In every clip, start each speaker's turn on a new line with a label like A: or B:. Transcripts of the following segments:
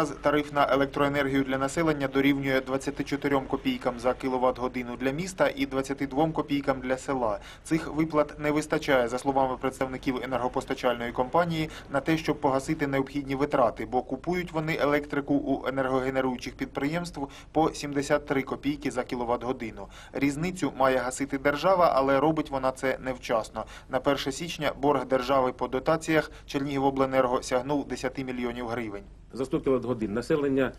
A: Зараз тариф на електроенергію для населення дорівнює 24 копійкам за кіловат годину для міста і 22 копійкам для села. Цих виплат не вистачає, за словами представників енергопостачальної компанії, на те, щоб погасити необхідні витрати, бо купують вони електрику у енергогенеруючих підприємств по 73 копійки за кіловат годину. Різницю має гасити держава, але робить вона це невчасно. На 1 січня борг держави по дотаціях Чернігівобленерго сягнув 10 мільйонів гривень.
B: За 100 кВт годин населення,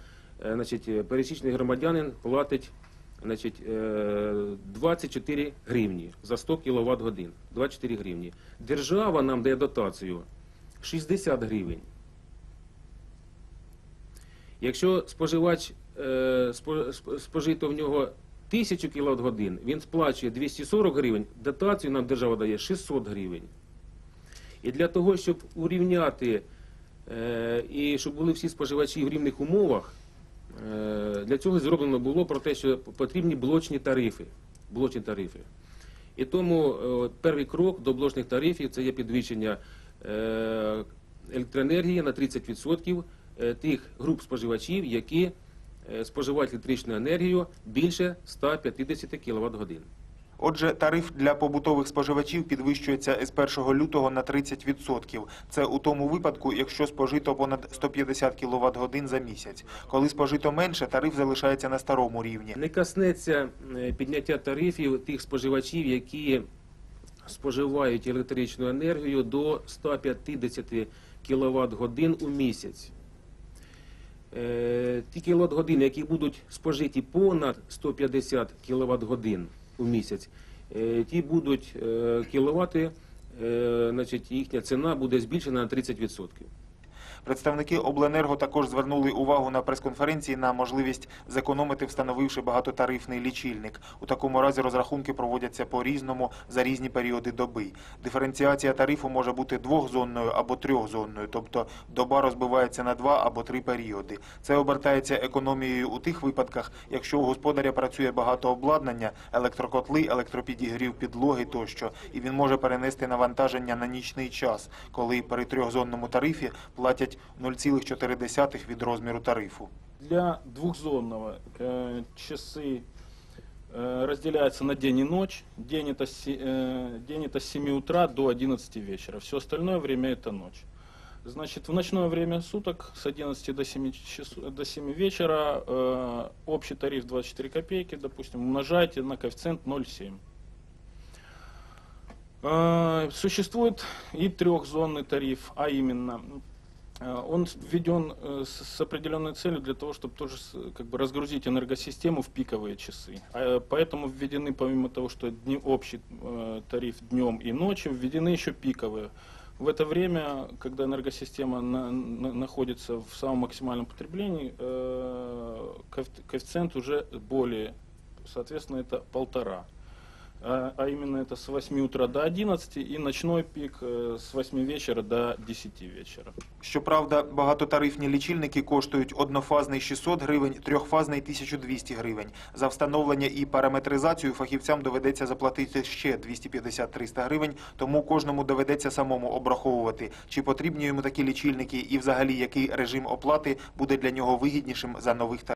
B: е, значить, е, пересічний громадянин платить значить, е, 24 гривні за 100 кВт годин. 24 гривні. Держава нам дає дотацію 60 гривень. Якщо споживач е, спо- спожито в нього 1000 кВт годин, він сплачує 240 гривень, дотацію нам держава дає 600 гривень. І для того, щоб урівняти е, і щоб були всі споживачі в рівних умовах, е, для цього зроблено було про те, що потрібні блочні тарифи. Блочні тарифи. І тому е, перший крок до блочних тарифів це є підвищення е, електроенергії на 30% е, тих груп споживачів, які е, споживають електричну енергію більше 150 кВт годин.
A: Отже, тариф для побутових споживачів підвищується з 1 лютого на 30%. Це у тому випадку, якщо спожито понад 150 кВт годин за місяць. Коли спожито менше, тариф залишається на старому рівні.
B: Не коснеться е, підняття тарифів тих споживачів, які споживають електричну енергію до 150 кВт у місяць. Е, Ті кіловат години, які будуть спожиті понад 150 кВт годин у місяць, е, ті будуть е, кіловати, е, значить їхня ціна буде збільшена на 30%.
A: Представники обленерго також звернули увагу на прес-конференції на можливість зекономити, встановивши багатотарифний лічильник. У такому разі розрахунки проводяться по-різному за різні періоди доби. Диференціація тарифу може бути двохзонною або трьохзонною, тобто доба розбивається на два або три періоди. Це обертається економією у тих випадках, якщо у господаря працює багато обладнання, електрокотли, електропідігрів підлоги тощо, і він може перенести навантаження на нічний час, коли при трьохзонному тарифі платять 0,4 від розміру тарифу.
C: Для двухзонного э, часы э, разделяются на день и ночь. День это, с се- э, день это с 7 утра до 11 вечера. Все остальное время это ночь. Значит, в ночное время суток с 11 до 7, часу- до 7 вечера э, общий тариф 24 копейки, допустим, умножайте на коэффициент 0,7. Э, Существует и трехзонный тариф, а именно э, он введен э, с определенной целью для того, чтобы тоже как бы разгрузить энергосистему в пиковые часы. А, э, Поэтому введены, помимо того, что дни- общий э, тариф днем и ночью, введены еще пиковые. В это время, когда энергосистема на- на- находится в самом максимальном потреблении, э, коэф- коэффициент уже более, соответственно, это полтора. А именно это с 8 утра до 11 и ночной пик э, с 8 вечера до 10 вечера.
A: Щоправда, багатотарифні лічильники коштують однофазний 600 гривень, трьохфазний 1200 гривень. За встановлення і параметризацію фахівцям доведеться заплатити ще 250-300 гривень, тому кожному доведеться самому обраховувати, чи потрібні йому такі лічильники і взагалі який режим оплати буде для нього вигіднішим за нових тарифів.